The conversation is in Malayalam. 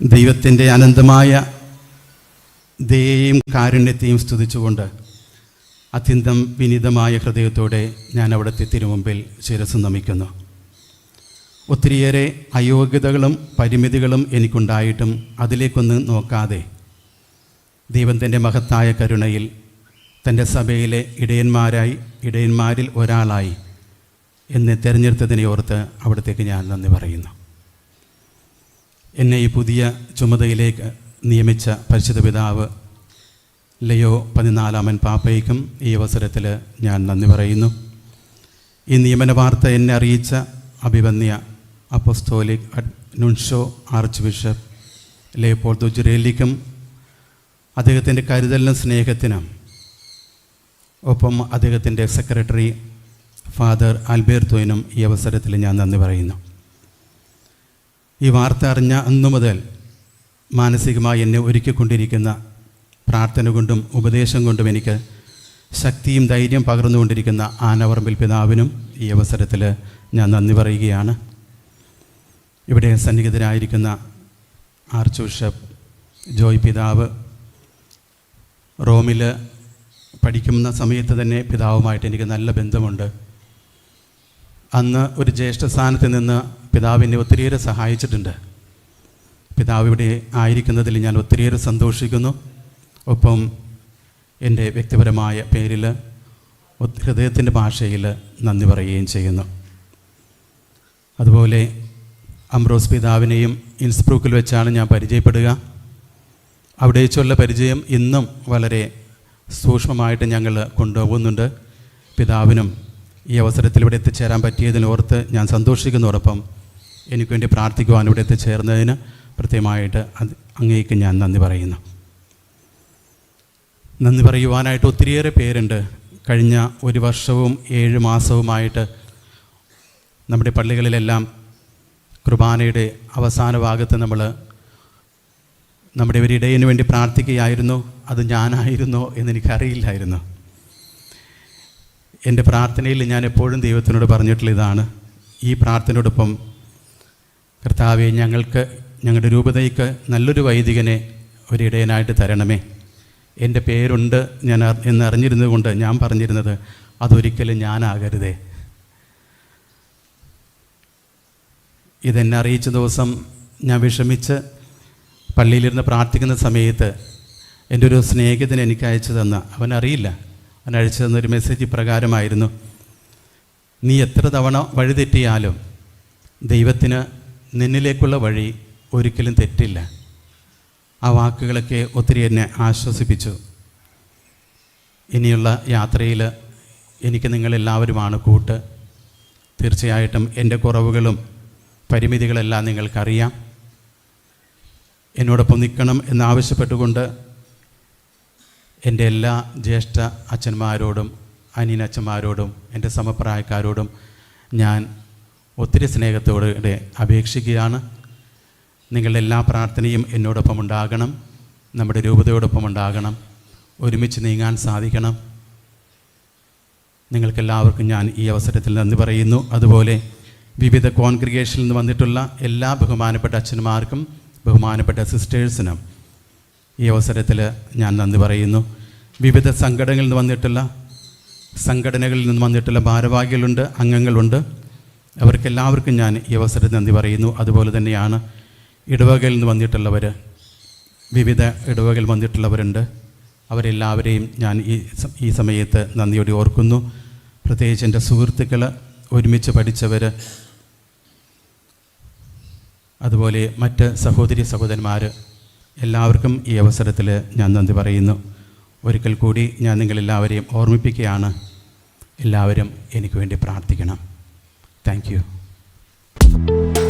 ദൈവത്തിന്റെ അനന്തമായ ദയയും കാരുണ്യത്തെയും സ്തുതിച്ചുകൊണ്ട് അത്യന്തം വിനീതമായ ഹൃദയത്തോടെ ഞാൻ അവിടുത്തെ തിരുമുമ്പിൽ ശിരസ് നമിക്കുന്നു. ഒത്തിരിയേറെ അയോഗ്യതകളും പരിമിതികളും എനിക്കുണ്ടായിട്ടും അതിലേക്കൊന്ന് നോക്കാതെ ദൈവം തന്റെ മഹത്തായ കരുണയിൽ തന്റെ സഭയിലെ ഇടയന്മാരായി ഇടയന്മാരിൽ ഒരാളായി എന്നെ തിരഞ്ഞെടുത്തതിനെ ഓർത്ത് അവിടത്തേക്ക് ഞാൻ നന്ദി പറയുന്നു. എന്നെ ഈ പുതിയ ചുമതലയിലേക്ക് നിയമിച്ച പരിശുദ്ധ പിതാവ് ലയോ പതിനാലാമൻ പാപ്പയ്ക്കും ഈ അവസരത്തിൽ ഞാൻ നന്ദി പറയുന്നു. ഈ നിയമന വാർത്ത എന്നെ അറിയിച്ച അഭിവന്യ അപ്പോസ്തോലിക് നുൻഷോ ആർച്ച് ബിഷപ്പ് ലേപ്പോൾ ദുജുരേലിക്കും അദ്ദേഹത്തിന്റെ കരുതലിനും സ്നേഹത്തിനും ഒപ്പം അദ്ദേഹത്തിന്റെ സെക്രട്ടറി ഫാദർ ആൽബേർത്തോയിനും ഈ അവസരത്തിൽ ഞാൻ നന്ദി പറയുന്നു. ഈ വാർത്ത അറിഞ്ഞ അന്നു മുതൽ മാനസികമായി എന്നെ ഒരുക്കിക്കൊണ്ടിരിക്കുന്ന പ്രാർത്ഥന കൊണ്ടും ഉപദേശം കൊണ്ടും എനിക്ക് ശക്തിയും ധൈര്യം പകർന്നുകൊണ്ടിരിക്കുന്ന ആനവർമ്പിൽ പിതാവിനും ഈ അവസരത്തിൽ ഞാൻ നന്ദി പറയുകയാണ്. ഇവിടെ സന്നിഹിതരായിരിക്കുന്ന ആർച്ച് ബിഷപ്പ് ജോയ് പിതാവ് റോമിൽ പഠിക്കുന്ന സമയത്ത് തന്നെ പിതാവുമായിട്ട് എനിക്ക് നല്ല ബന്ധമുണ്ട്. അന്ന് ഒരു ജ്യേഷ്ഠ സ്ഥാനത്ത് നിന്ന് പിതാവിനെ ഒത്തിരിയേറെ സഹായിച്ചിട്ടുണ്ട്. പിതാവ് ഇവിടെ ആയിരിക്കുന്നതിൽ ഞാൻ ഒത്തിരിയേറെ സന്തോഷിക്കുന്നു. ഒപ്പം എന്റെ വ്യക്തിപരമായ പേരിൽ ഹൃദയത്തിന്റെ ഭാഷയിൽ നന്ദി പറയുകയും ചെയ്യുന്നു. അതുപോലെ അംബ്രോസ് പിതാവിനെയും ഇൻസ്ബ്രൂക്കിൽ വെച്ചാണ് ഞാൻ പരിചയപ്പെടുക. അവിടെ വെച്ചുള്ള പരിചയം ഇന്നും വളരെ സൂക്ഷ്മമായിട്ട് ഞങ്ങൾ കൊണ്ടുപോകുന്നുണ്ട്. പിതാവിനും ഈ അവസരത്തിൽ ഇവിടെ എത്തിച്ചേരാൻ പറ്റിയതിനോർത്ത് ഞാൻ സന്തോഷിക്കുന്നതോടൊപ്പം എനിക്ക് വേണ്ടി പ്രാർത്ഥിക്കുവാൻ ഇവിടെ എത്തിച്ചേർന്നതിന് പ്രത്യേകമായിട്ട് അത് അങ്ങേക്ക് ഞാൻ നന്ദി പറയുന്നു. നന്ദി പറയുവാനായിട്ട് ഒത്തിരിയേറെ പേരുണ്ട്. കഴിഞ്ഞ ഒരു വർഷവും ഏഴ് മാസവുമായിട്ട് നമ്മുടെ പള്ളികളിലെല്ലാം കുർബാനയുടെ അവസാന ഭാഗത്ത് നമ്മൾ നമ്മുടെ ഒരു വേണ്ടി പ്രാർത്ഥിക്കുകയായിരുന്നു. അത് ഞാനായിരുന്നോ എന്നെനിക്കറിയില്ലായിരുന്നു. എന്റെ പ്രാർത്ഥനയിൽ ഞാൻ എപ്പോഴും ദൈവത്തിനോട് പറഞ്ഞിട്ടുള്ള ഇതാണ്. ഈ പ്രാർത്ഥനയോടൊപ്പം കർത്താവെ ഞങ്ങൾക്ക് ഞങ്ങളുടെ രൂപതയ്ക്ക് നല്ലൊരു വൈദികനെ ഒരിടയനായിട്ട് തരണമേ. എന്റെ പേരുണ്ട് ഞാൻ എന്നറിഞ്ഞിരുന്നത് കൊണ്ട് ഞാൻ പറഞ്ഞിരുന്നത് അതൊരിക്കലും ഞാനാകരുതേ. ഇതെന്നെ അറിയിച്ച ദിവസം ഞാൻ വിഷമിച്ച് പള്ളിയിലിരുന്ന് പ്രാർത്ഥിക്കുന്ന സമയത്ത് എന്റെ ഒരു സ്നേഹിതൻ എനിക്ക് അയച്ചു തന്ന അവൻ അറിയില്ല. അവൻ അയച്ചു തന്ന ഒരു മെസ്സേജ് ഇപ്രകാരമായിരുന്നു നീ എത്ര തവണ വഴിതെറ്റിയാലും ദൈവത്തിന് നിന്നിലേക്കുള്ള വഴി ഒരിക്കലും തെറ്റില്ല. ആ വാക്കുകളൊക്കെ ഒത്തിരി എന്നെ ആശ്വസിപ്പിച്ചു. ഇനിയുള്ള യാത്രയിൽ എനിക്ക് നിങ്ങളെല്ലാവരുമാണ് കൂട്ട്. തീർച്ചയായിട്ടും എന്റെ കുറവുകളും പരിമിതികളെല്ലാം നിങ്ങൾക്കറിയാം. എന്നോടൊപ്പം നിൽക്കണം എന്നാവശ്യപ്പെട്ടുകൊണ്ട് എന്റെ എല്ലാ ജ്യേഷ്ഠ അച്ഛന്മാരോടും അനിയനച്ഛന്മാരോടും എന്റെ സമപ്രായക്കാരോടും ഞാൻ ഒത്തിരി സ്നേഹത്തോടെ അപേക്ഷിക്കുകയാണ്. നിങ്ങളുടെ എല്ലാ പ്രാർത്ഥനയും എന്നോടൊപ്പം ഉണ്ടാകണം. നമ്മുടെ രൂപതയോടൊപ്പം ഉണ്ടാകണം. ഒരുമിച്ച് നീങ്ങാൻ സാധിക്കണം. നിങ്ങൾക്കെല്ലാവർക്കും ഞാൻ ഈ അവസരത്തിൽ നന്ദി പറയുന്നു. അതുപോലെ വിവിധ കോൺഗ്രിഗേഷനിൽ നിന്ന് വന്നിട്ടുള്ള എല്ലാ ബഹുമാനപ്പെട്ട അച്ഛന്മാർക്കും ബഹുമാനപ്പെട്ട സിസ്റ്റേഴ്സിനും ഈ അവസരത്തിൽ ഞാൻ നന്ദി പറയുന്നു. വിവിധ സംഘടനകളിൽ നിന്ന് വന്നിട്ടുള്ള സംഘടനകളിൽ നിന്ന് വന്നിട്ടുള്ള ഭാരവാഹികളുണ്ട് അംഗങ്ങളുണ്ട്. അവർക്കെല്ലാവർക്കും ഞാൻ ഈ അവസരത്തിൽ നന്ദി പറയുന്നു. അതുപോലെ തന്നെയാണ് ഇടവകയിൽ നിന്ന് വന്നിട്ടുള്ളവർ വിവിധ ഇടവകയിൽ വന്നിട്ടുള്ളവരുണ്ട്. അവരെല്ലാവരെയും ഞാൻ ഈ ഈ സമയത്ത് നന്ദിയോടെ ഓർക്കുന്നു. പ്രത്യേകിച്ച് എന്റെ സുഹൃത്തുക്കൾ ഒരുമിച്ച് പഠിച്ചവർ അതുപോലെ മറ്റ് സഹോദരി സഹോദരന്മാർ എല്ലാവർക്കും ഈ അവസരത്തിൽ ഞാൻ നന്ദി പറയുന്നു. ഒരിക്കൽ കൂടി ഞാൻ നിങ്ങളെല്ലാവരെയും ഓർമ്മിപ്പിക്കുകയാണ്. എല്ലാവരും എനിക്ക് വേണ്ടി പ്രാർത്ഥിക്കണം. Thank you.